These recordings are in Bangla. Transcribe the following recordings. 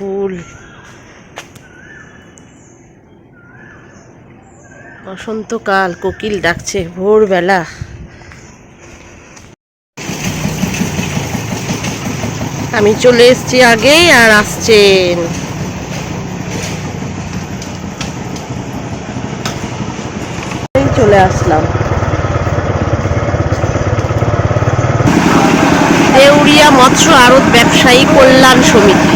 ফুল। বসন্তকাল কোকিল ডাকছে ভোরবেলা। আমি চলে এসেছি আগেই আর আসছেন চলে আসলাম। দেউড়িয়া মৎস্য আড়ত ব্যবসায়ী কল্যাণ সমিতি।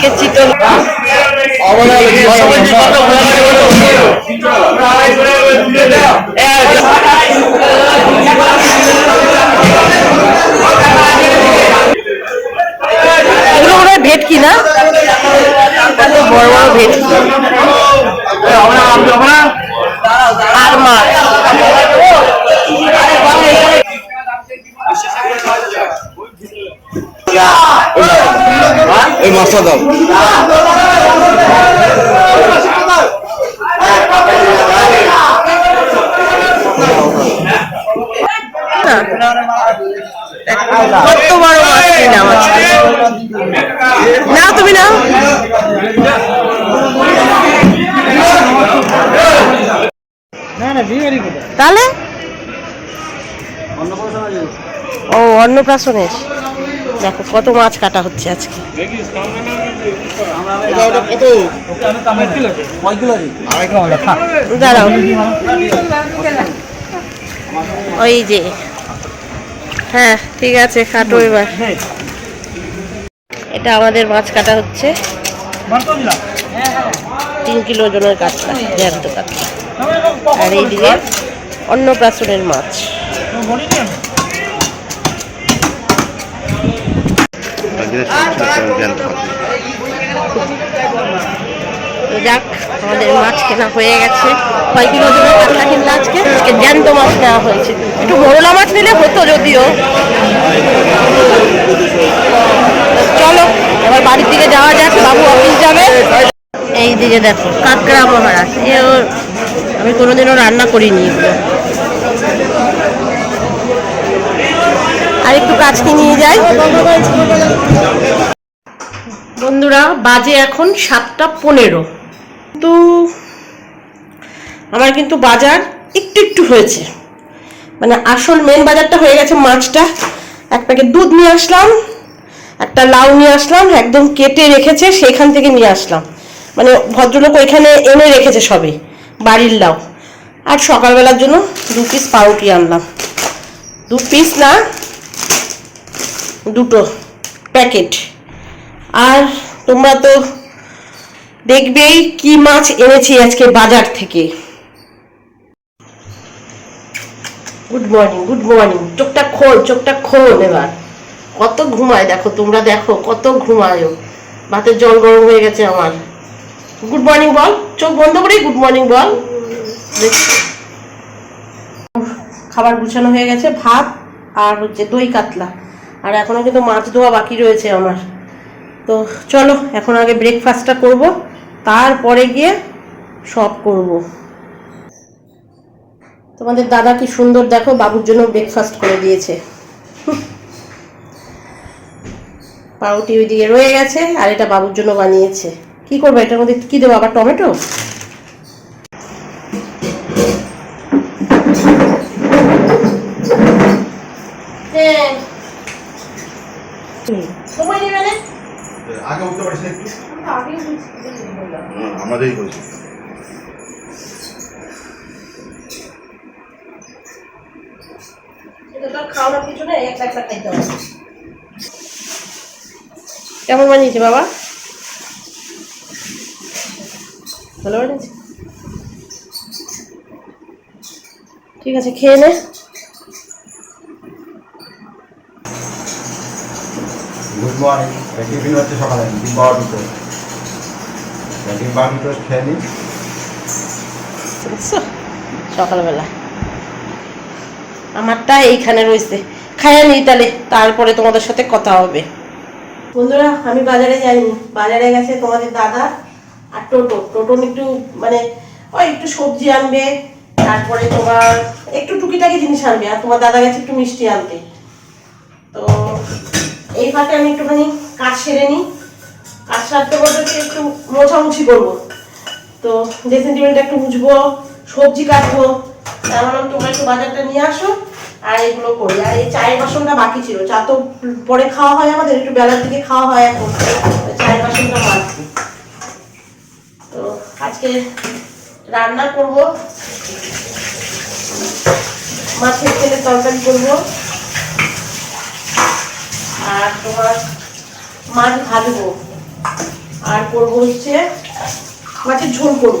আজকে ভেটকি না? বড় বড় ভেটকি আর মাছ মাছটা দাও। কত বড় নাও তুমি নাও। তাহলে? ও অন্নপ্রাশনের দেখো, কত মাছ কাটা হচ্ছে আজকে। দাঁড়াও। ওই যে। হ্যাঁ ঠিক আছে কাটো এবার। এটা আমাদের মাছ কাটা হচ্ছে। তিন কিলো ওজনের কাতলা, জ্যান্ত কাতলা। আর এইদিকে অন্নপ্রাশনের মাছ। যাক, আমাদের মাছ কেনা হয়ে গেছে। কয় কিলো ওজনের কাতলা কিনলে আজকে আজকে জ্যান্ত মাছ নেওয়া হয়েছে। একটু বড়লা মাছ নিলে হতো যদিও। চলো, এবার বাড়ির দিকে যাওয়া যাক, বাবু অফিস যাবে। এই দিকে দেখো, কাঁকড়া মহারাজ। এ আমি কোনোদিনও রান্না করিনি আর একটু কাছকে নিয়ে যাই। বন্ধুরা, বাজে এখন সাতটা পনেরো। তো আমার কিন্তু বাজার একটু একটু হয়েছে। মানে আসল মেন বাজারটা হয়ে গেছে মাছটা। এক প্যাকেট দুধ নিয়ে আসলাম, একটা লাউ নিয়ে আসলাম, একদম কেটে রেখেছে, সেখান থেকে নিয়ে আসলাম। মানে ভদ্রলোক ওইখানে এনে রেখেছে সবে বাড়ির লাউ। আর সকালবেলার জন্য দু পিস পাউরুটি আনলাম। দু পিস না দুটো প্যাকেট। আর তোমরা তো দেখবেই কি মাছ এনেছি আজকে বাজার থেকে। গুড মর্নিং গুড মর্নিং চোখটা খোল চোখটা খোল এবার। কত ঘুমায় দেখো তোমরা দেখো, কত ঘুমায়। ভাতের জল গরম হয়ে গেছে আমার। গুড মর্নিং বল, চোখ বন্ধ করে গুড মর্নিং বল। খাবার গুছানো হয়ে গেছে, ভাত আর হচ্ছে দই কাতলা। আর এখনও কিন্তু মাছ ধোয়া বাকি রয়েছে আমার। তো চলো, এখন আগে ব্রেকফাস্টটা করব, তারপরে গিয়ে সব করব। তোমাদের দাদা কি সুন্দর দেখো, বাবুর জন্য ব্রেকফাস্ট করে দিয়েছে। পাউরুটি ওইদিকে রয়ে গেছে, আর এটা বাবুর জন্য বানিয়েছে। কি করব, এটার মধ্যে কি দেবো, আবার টমেটো হ্যাঁ সময় নেবে না আগে উঠতে পারিস না একটু আগেই বললাম হুম, আমাদেরই করেছি এটা তো আর খাওয়ানোর কিছু নেই একটা একটা খাইতে হবে। কেমন বানিয়েছে বাবা? ভালো বানিয়েছে? ঠিক আছে খেয়ে নে। গুড মর্নিং টিফিন হচ্ছে সকালে ডিম পাওয়া দুটো ডিম পাওয়া দুটো খেয়ে নিই সকালবেলা। আমারটা এইখানে রয়েছে। খাইয়া নিই তাহলে, তারপরে তোমাদের সাথে কথা হবে। বন্ধুরা, আমি বাজারে যাইনি। বাজারে গেছে তোমাদের দাদা আর টোটো। টোটো একটু মানে ওই একটু সবজি আনবে, তারপরে তোমার একটু টুকিটাকি জিনিস আনবে, আর তোমার দাদা গেছে একটু মিষ্টি আনতে তো এই ফাঁকে আমি একটুখানি কাজ সেরে নিই। কাজ সারতে বলতে একটু মোছামুছি করব। তো ড্রেসিং টেবিলটা একটু মুছবো সবজি কাটবো বললাম, তোমরা একটু বাজারটা নিয়ে আসো আর এগুলো করি। আর এই চায়ের বাসনটা বাকি ছিল। চা তো পরে খাওয়া হয় আমাদের, একটু বেলার দিকে খাওয়া হয় এখন। চায়ের বাসনটা মাজছি তো আজকে রান্না করব, মাছের তেলের তরকারি করব। আর তোমার মাছ ভাজবো। আর করব হচ্ছে মাছের ঝোল করব।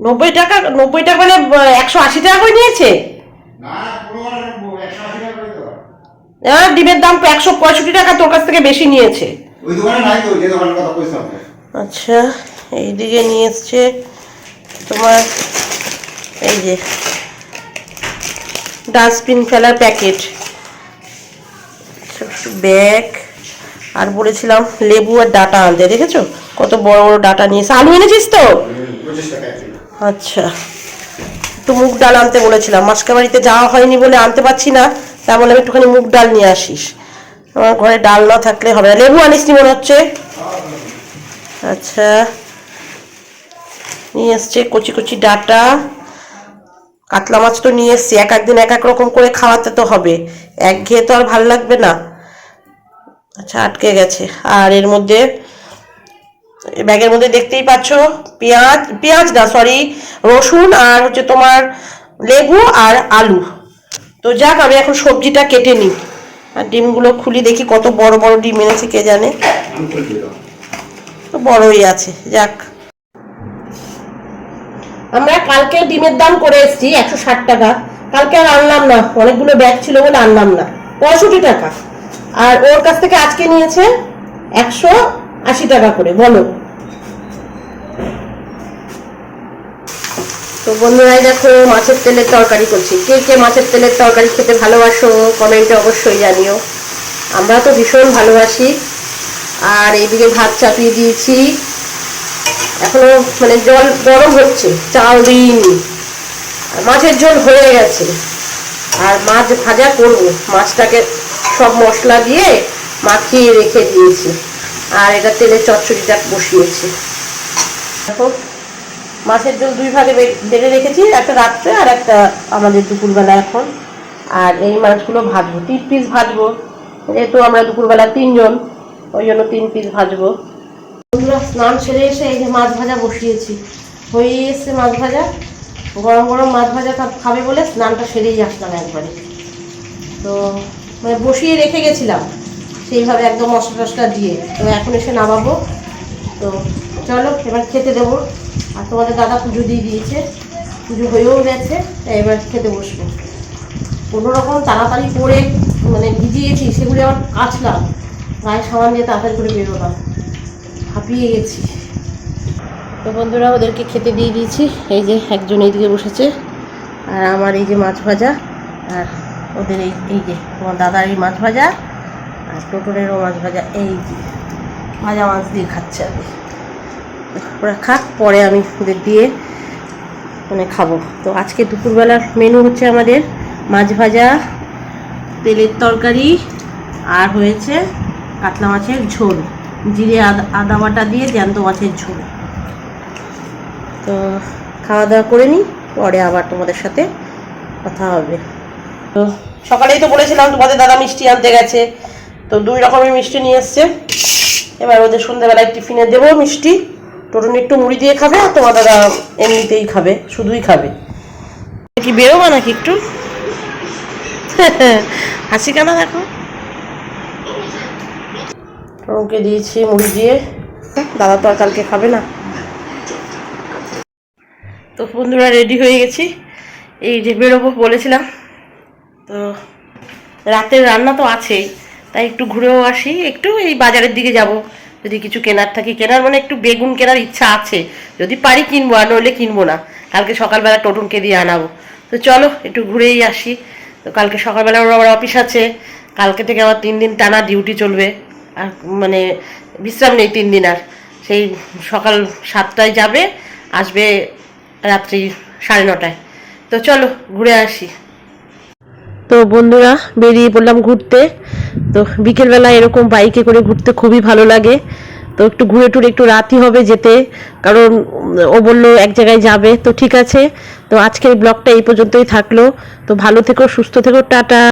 নব্বই টাকা নব্বই টাকা মানে একশো আশি টাকা করে নিয়েছে? হ্যাঁ ডিমের দাম একশো পঁয়ষট্টি টাকা তোর কাছ থেকে বেশি নিয়েছে। আচ্ছা এইদিকে নিয়ে এসছে তোমার এই যে ডাস্টবিন ফেলার প্যাকেট ব্যাগ আর বলেছিলাম লেবু আর ডাটা আনতে দেখেছ? কত বড় বড় ডাটা নিয়েছে আলু এনেছিস তো? আচ্ছা। একটু মুগ ডাল আনতে বলেছিলাম। মাসকা বাড়িতে যাওয়া হয়নি বলে আনতে পারছি না। তা বলে আমি একটুখানি মুগ ডাল নিয়ে আসিস। আমার ঘরে ডাল না থাকলে হবে না। লেবু আনিস নি মনে হচ্ছে? আচ্ছা। নিয়ে এসছে কচি কচি ডাটা। কাতলা মাছ তো নিয়ে এসছি। এক একদিন এক এক রকম করে খাওয়াতে তো হবে। এক ঘেয়ে তো আর ভালো লাগবে না। আচ্ছা আটকে গেছে। আর এর মধ্যে ব্যাগের মধ্যে দেখতেই পাচ্ছ, পেঁয়াজ পেঁয়াজ না সরি রসুন আর হচ্ছে তোমার লেবু আর আলু। তো যাক, আমি এখন সবজিটা কেটে নিই। আর ডিমগুলো খুলি, দেখি কত বড় বড় ডিম এনেছে, কে জানে। তো বড়ই আছে, যাক। আমরা কালকে ডিমের দাম করে এসেছি একশো ষাট টাকা। কালকে আর আনলাম না, অনেকগুলো ব্যাগ ছিল বলে আনলাম না। পঁয়ষট্টি টাকা। আর ওর কাছ থেকে আজকে নিয়েছে একশো আশি টাকা করে, বলো। তো বন্ধুরাই দেখো, মাছের তেলের তরকারি করছি। কে কে মাছের তেলের তরকারি খেতে ভালোবাসো, কমেন্টে অবশ্যই জানিও। আমরা তো ভীষণ ভালোবাসি। আর এইদিকে ভাত চাপিয়ে দিয়েছি। এখনও মানে জল গরম হচ্ছে, চাল দিইনি। মাছের ঝোল হয়ে গেছে। আর মাছ ভাজা করব। মাছটাকে সব মশলা দিয়ে মাখিয়ে রেখে দিয়েছি। আর এটা তেলে চচ্চড়িটা বসিয়েছি। দেখো, মাছের ঝোল দুই ভাগে বেড়ে রেখেছি, একটা রাত্রে আর একটা আমাদের দুপুরবেলা এখন। আর এই মাছগুলো ভাজবো, তিন পিস ভাজবো। যেহেতু আমরা দুপুরবেলা তিনজন, ওই জন্য তিন পিস ভাজবো। বন্ধুরা, স্নান সেরে এসে এই যে মাছ ভাজা বসিয়েছি। হয়ে এসছে মাছ ভাজা। গরম গরম মাছ ভাজা খাবে বলে স্নানটা সেরেই আসলাম একবারে। তো মানে বসিয়ে রেখে গেছিলাম। সেইভাবে একদম মশলা টশলা দিয়ে। তো এখন এসে নামাবো। তো চলো, এবার খেতে দেবো। আর তোমাদের দাদা পুজো দিয়ে দিয়েছে। পুজো হয়েও গেছে এবার খেতে বসবো। কোনো রকম তাড়াতাড়ি করে মানে ভিজিয়েছি, সেগুলি আবার কাচলাম গায়ে সামান দিয়ে তাড়াতাড়ি করে বেরোলাম। হাঁপিয়ে গেছি। তো বন্ধুরা, ওদেরকে খেতে দিয়ে দিয়েছি। এই যে একজন এইদিকে বসেছে, আর আমার এই যে মাছ ভাজা, আর ওদের এই এই যে, তোমার দাদার এই মাছ ভাজা। আর টোটনেরও মাছ ভাজা, এই যে, ভাজা মাছ দিয়ে খাচ্ছে আমি। ওরা খাক, পরে আমি ওদের দিয়ে মানে খাব। তো আজকে দুপুরবেলার মেনু হচ্ছে আমাদের মাছ ভাজা, তেলের তরকারি আর হয়েছে কাতলা মাছের ঝোল। জিরে আদা বাটা দিয়ে জ্যান্ত মাছের ঝোল। তো খাওয়া দাওয়া করে নিই, পরে আবার তোমাদের সাথে কথা হবে। তো সকালেই তো বলেছিলাম, তোমাদের দাদা মিষ্টি আনতে গেছে। তো দুই রকমের মিষ্টি নিয়ে এসছে। এবার ওদের সন্ধ্যাবেলায় টিফিনে দেবো মিষ্টি। টোটন একটু মুড়ি দিয়ে খাবে আর তোমার দাদা এমনিতেই খাবে শুধুই খাবে। কি বেরোবা নাকি একটু? হাসি কেন দেখো। টোটনকে দিয়েছি মুড়ি দিয়ে। দাদা তো আর কালকে খাবে না। তো বন্ধুরা রেডি হয়ে গেছি। এই যে বেরোবো বলেছিলাম। তো রাতের রান্না তো আছেই। তাই একটু ঘুরেও আসি। একটু এই বাজারের দিকে যাব। যদি কিছু কেনার থাকে, কেনার মানে একটু বেগুন কেনার ইচ্ছা আছে। যদি পারি কিনবো, আর নইলে কিনবো না। কালকে সকালবেলা টোটনকে দিয়ে আনাবো। তো চলো, একটু ঘুরেই আসি। তো কালকে সকালবেলা ওর আবার অফিস আছে। কালকে থেকে আবার তিন দিন টানা ডিউটি চলবে। আর মানে বিশ্রাম নেই তিন দিন আর। সেই সকাল সাতটায় যাবে, আসবে রাত্রি সাড়ে নটায়। তো চলো, ঘুরে আসি। তো বন্ধুরা বেরিয়ে পড়লাম ঘুরতে। তো বিকেলবেলা এরকম বাইকে করে ঘুরতে খুবই ভালো লাগে। তো একটু ঘুরে টুরে একটু রাতই হবে যেতে। কারণ ও বলল এক জায়গায় যাবে। তো ঠিক আছে। তো আজকের ব্লগটা এই পর্যন্তই থাকল। তো ভালো থেকো, সুস্থ থেকো, টাটা।